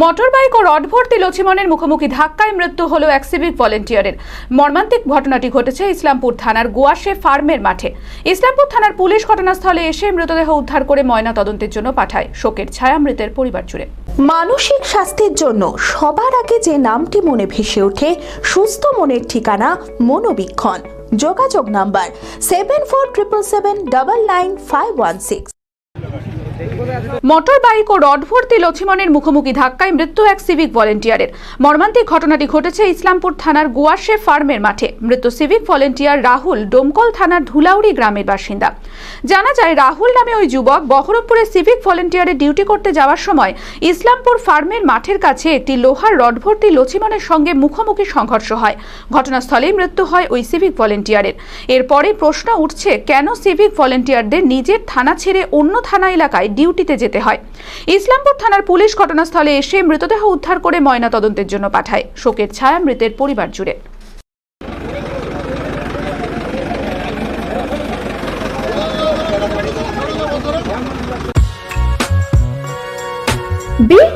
Motor bike ও rod ভর্তি লক্ষ্মণের মুখোমুখি ধাক্কায় মৃত্যু হলো এক সিভিক ভলেন্টিয়ারের। মর্মান্তিক ঘটনাটি ঘটেছে ইসলামপুর থানার গোয়াশে ফার্মের মাঠে। ইসলামপুর থানার পুলিশ ঘটনাস্থলে এসে মৃতদেহ উদ্ধার করে ময়না তদন্তের জন্য পাঠায়। শোকের ছায়া মৃতের পরিবার জুড়ে। মানসিক স্বাস্থ্যের জন্য সবার আগে যে নামটি মনে ভেসে ওঠে, সুস্থ মনের ঠিকানা মনোবীক্ষণ। যোগাযোগ number seven four triple seven double nine five one six motor, bike ও রড ভর্তি লক্ষ্মণের মুখোমুখি ধাক্কায় মৃত্যু এক সিভিক ভলেন্টিয়ারের মর্মান্তিক ঘটনাটি ঘটেছে ইসলামপুর থানার গোয়াশে ফার্মের মাঠে। মৃত সিভিক ভলেন্টিয়ার রাহুল ডোমকল থানার ধুলাউড়ি গ্রামের বাসিন্দা। জানা যায়, রাহুল নামে ওই যুবক বহরমপুরে সিভিক ভলেন্টিয়ারে ডিউটি করতে যাওয়ার সময় ইসলামপুর ফার্মের মাঠের কাছে একটি লোহার রড ভর্তি লক্ষ্মণের সঙ্গে মুখোমুখি সংঘর্ষ হয়। ঘটনাস্থলেই মৃত্যু হয় ওই সিভিক ভলেন্টিয়ারের এরপরে প্রশ্ন উঠছে, কেন সিভিক ভলেন্টিয়ারদের নিজের থানা ছেড়ে অন্য থানা এলাকায় ডিউটিতে যেতে হয়। ইসলামপুর থানার পুলিশ ঘটনাস্থলে এসে মৃতদেহ উদ্ধার করে ময়না তদন্তের জন্য পাঠায়। শোকের ছায়া মৃতের পরিবার জুড়ে।